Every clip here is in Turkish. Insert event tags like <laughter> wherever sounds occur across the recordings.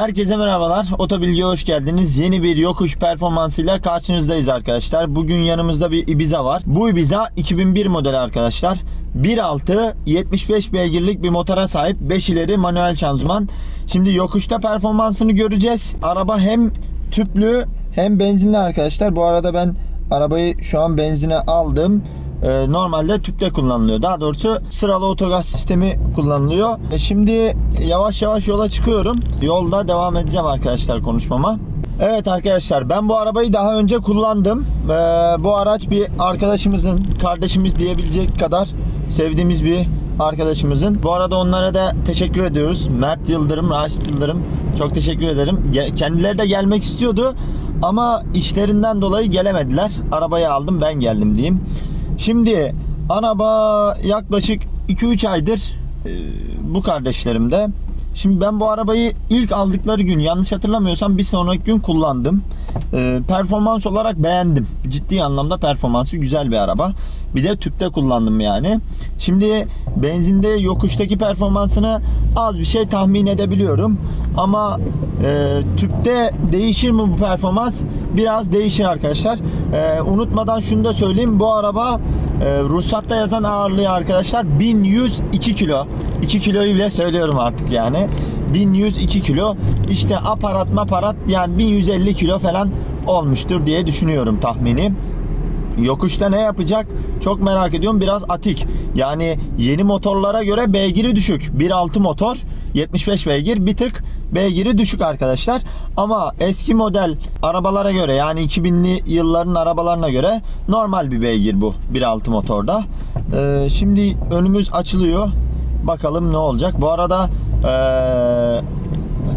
Herkese merhabalar. Otobilgi'ye hoş geldiniz. Yeni bir yokuş performansıyla karşınızdayız arkadaşlar. Bugün yanımızda bir Ibiza var. Bu Ibiza 2001 modeli arkadaşlar. 1.6 75 beygirlik bir motora sahip 5 ileri manuel şanzıman. Şimdi yokuşta performansını göreceğiz. Araba hem tüplü hem benzinli arkadaşlar. Bu arada ben arabayı şu an benzine aldım. Ee, normalde tüpte kullanılıyor. Daha doğrusu sıralı otogaz sistemi kullanılıyor. E şimdi yavaş yavaş yola çıkıyorum. Yolda devam edeceğim arkadaşlar konuşmama. Evet arkadaşlar ben bu arabayı daha önce kullandım. Ee, bu araç bir arkadaşımızın, kardeşimiz diyebilecek kadar sevdiğimiz bir arkadaşımızın. Bu arada onlara da teşekkür ediyoruz. Mert Yıldırım, Raşit Yıldırım çok teşekkür ederim. Kendileri de gelmek istiyordu ama işlerinden dolayı gelemediler. Arabayı aldım ben geldim diyeyim. Şimdi araba yaklaşık 2-3 aydır e, bu kardeşlerimde. Şimdi ben bu arabayı ilk aldıkları gün yanlış hatırlamıyorsam bir sonraki gün kullandım. E, performans olarak beğendim. Ciddi anlamda performansı güzel bir araba. Bir de tüpte kullandım yani. Şimdi benzinde yokuştaki performansını az bir şey tahmin edebiliyorum. Ama e, tüpte değişir mi bu performans? Biraz değişir arkadaşlar. E, unutmadan şunu da söyleyeyim. Bu araba e, ruhsatta yazan ağırlığı arkadaşlar 1102 kilo. 2 kiloyu bile söylüyorum artık yani. 1102 kilo. İşte aparat maparat yani 1150 kilo falan olmuştur diye düşünüyorum tahmini. Yokuşta ne yapacak? Çok merak ediyorum. Biraz atik. Yani yeni motorlara göre beygiri düşük. 1.6 motor 75 beygir. Bir tık beygiri düşük arkadaşlar. Ama eski model arabalara göre yani 2000'li yılların arabalarına göre normal bir beygir bu 1.6 motorda. Ee, şimdi önümüz açılıyor. Bakalım ne olacak. Bu arada ee,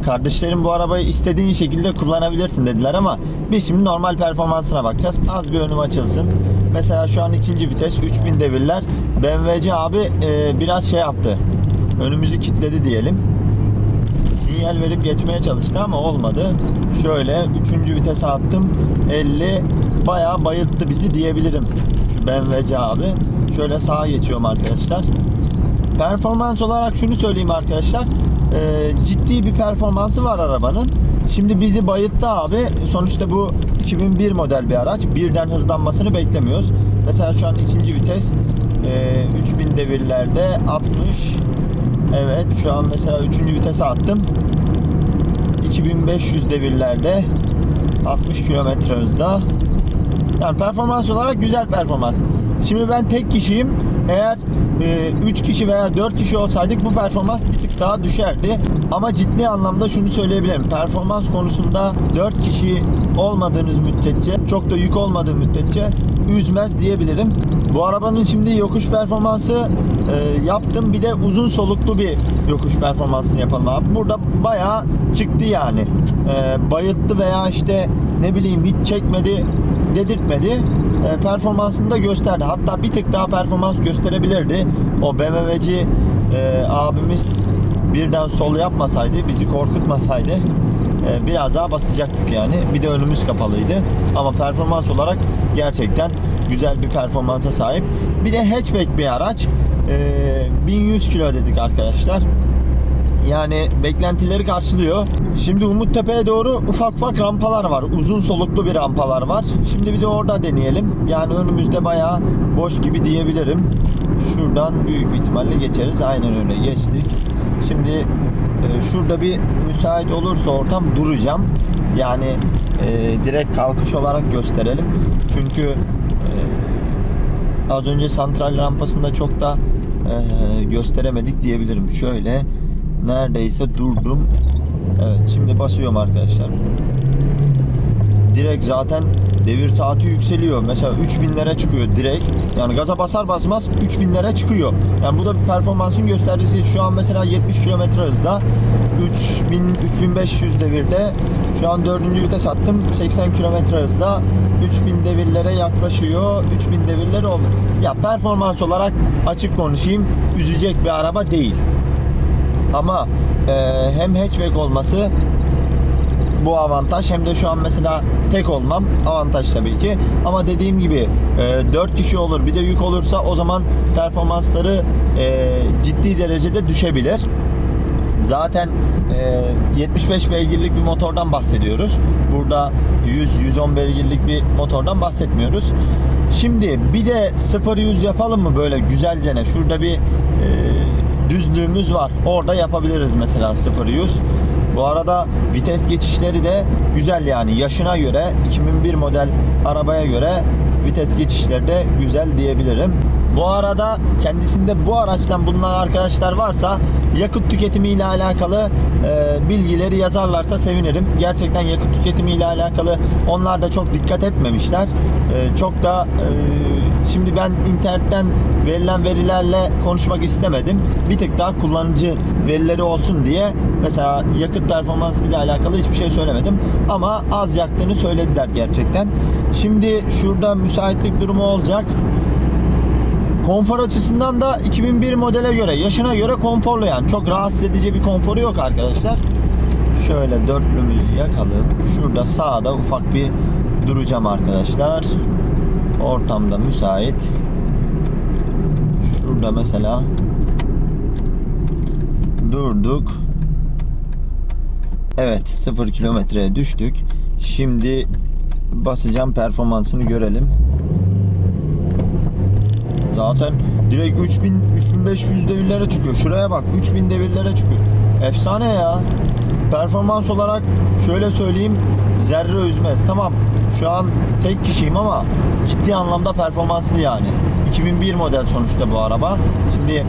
Kardeşlerim bu arabayı istediğin şekilde kullanabilirsin dediler ama biz şimdi normal performansına bakacağız. Az bir önüm açılsın. Mesela şu an ikinci vites 3000 devirler. BMW'ci abi e, biraz şey yaptı. Önümüzü kilitledi diyelim. Sinyal verip geçmeye çalıştı ama olmadı. Şöyle üçüncü vitese attım. 50 bayağı bayılttı bizi diyebilirim. Şu BMW'ci abi. Şöyle sağa geçiyorum arkadaşlar. Performans olarak şunu söyleyeyim arkadaşlar. Ee, ciddi bir performansı var arabanın. Şimdi bizi bayılttı abi. Sonuçta bu 2001 model bir araç. Birden hızlanmasını beklemiyoruz. Mesela şu an ikinci vites e, 3000 devirlerde 60 Evet şu an mesela üçüncü vitese attım. 2500 devirlerde 60 kilometre hızda. Yani performans olarak güzel performans. Şimdi ben tek kişiyim. Eğer 3 kişi veya 4 kişi olsaydık bu performans bir tık daha düşerdi. Ama ciddi anlamda şunu söyleyebilirim. Performans konusunda 4 kişi olmadığınız müddetçe, çok da yük olmadığı müddetçe üzmez diyebilirim. Bu arabanın şimdi yokuş performansı e, yaptım. Bir de uzun soluklu bir yokuş performansını yapalım abi. Burada bayağı çıktı yani. E, bayılttı veya işte ne bileyim hiç çekmedi dedirtmedi. E, performansını da gösterdi. Hatta bir tık daha performans gösterebilirdi. O BMW'ci e, abimiz birden sol yapmasaydı, bizi korkutmasaydı e, biraz daha basacaktık yani. Bir de önümüz kapalıydı. Ama performans olarak gerçekten güzel bir performansa sahip. Bir de hatchback bir araç. E, 1100 kilo dedik arkadaşlar. Yani beklentileri karşılıyor. Şimdi Umuttepe'ye doğru ufak ufak rampalar var. Uzun soluklu bir rampalar var. Şimdi bir de orada deneyelim. Yani önümüzde bayağı boş gibi diyebilirim. Şuradan büyük bir ihtimalle geçeriz. Aynen öyle geçtik. Şimdi e, şurada bir müsait olursa ortam duracağım. Yani e, direkt kalkış olarak gösterelim. Çünkü e, az önce santral rampasında çok da e, gösteremedik diyebilirim. Şöyle neredeyse durdum. Evet şimdi basıyorum arkadaşlar. Direkt zaten devir saati yükseliyor. Mesela 3000'lere çıkıyor direkt. Yani gaza basar basmaz 3000'lere çıkıyor. Yani bu da bir performansın göstergesi. Şu an mesela 70 km hızda 3000 3500 devirde şu an 4. vites attım 80 km hızda 3000 devirlere yaklaşıyor 3000 devirler oldu. Ya performans olarak açık konuşayım üzecek bir araba değil. Ama e, hem hatchback olması bu avantaj hem de şu an mesela tek olmam avantaj tabii ki. Ama dediğim gibi e, 4 kişi olur bir de yük olursa o zaman performansları e, ciddi derecede düşebilir. Zaten e, 75 beygirlik bir motordan bahsediyoruz. Burada 100-110 beygirlik bir motordan bahsetmiyoruz. Şimdi bir de 0-100 yapalım mı böyle güzelce ne? Şurada bir e, düzlüğümüz var. Orada yapabiliriz mesela 0-100. Bu arada vites geçişleri de güzel yani yaşına göre 2001 model arabaya göre vites geçişleri de güzel diyebilirim. Bu arada kendisinde bu araçtan bulunan arkadaşlar varsa yakıt tüketimi ile alakalı e, bilgileri yazarlarsa sevinirim. Gerçekten yakıt tüketimi ile alakalı onlar da çok dikkat etmemişler. E, çok da e, şimdi ben internetten verilen verilerle konuşmak istemedim. Bir tık daha kullanıcı verileri olsun diye mesela yakıt performansı ile alakalı hiçbir şey söylemedim. Ama az yaktığını söylediler gerçekten. Şimdi şurada müsaitlik durumu olacak. Konfor açısından da 2001 modele göre, yaşına göre konforlu yani. Çok rahatsız edici bir konforu yok arkadaşlar. Şöyle dörtlümüzü yakalım. Şurada sağda ufak bir duracağım arkadaşlar. Ortamda müsait. Şurada mesela durduk. Evet 0 kilometreye düştük. Şimdi basacağım performansını görelim. Zaten direkt 3000 3500 devirlere çıkıyor. Şuraya bak 3000 devirlere çıkıyor. Efsane ya. Performans olarak şöyle söyleyeyim zerre üzmez. Tamam şu an tek kişiyim ama ciddi anlamda performanslı yani. 2001 model sonuçta bu araba. Şimdi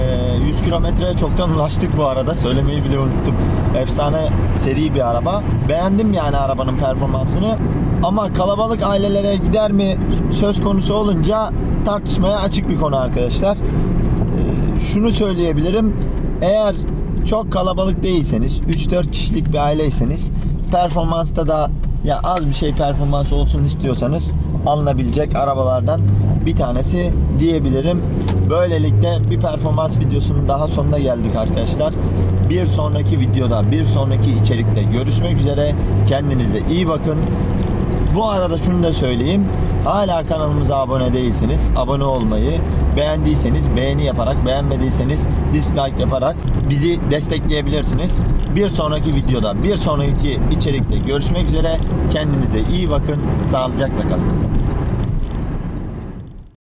e, 100 kilometreye çoktan <laughs> ulaştık bu arada. Söylemeyi bile unuttum. Efsane seri bir araba. Beğendim yani arabanın performansını. Ama kalabalık ailelere gider mi söz konusu olunca tartışmaya açık bir konu arkadaşlar. Ee, şunu söyleyebilirim. Eğer çok kalabalık değilseniz, 3-4 kişilik bir aileyseniz performansta da ya az bir şey performans olsun istiyorsanız alınabilecek arabalardan bir tanesi diyebilirim. Böylelikle bir performans videosunun daha sonuna geldik arkadaşlar. Bir sonraki videoda, bir sonraki içerikte görüşmek üzere. Kendinize iyi bakın. Bu arada şunu da söyleyeyim. Hala kanalımıza abone değilseniz abone olmayı, beğendiyseniz beğeni yaparak, beğenmediyseniz dislike yaparak bizi destekleyebilirsiniz. Bir sonraki videoda, bir sonraki içerikte görüşmek üzere. Kendinize iyi bakın. Sağlıcakla kalın.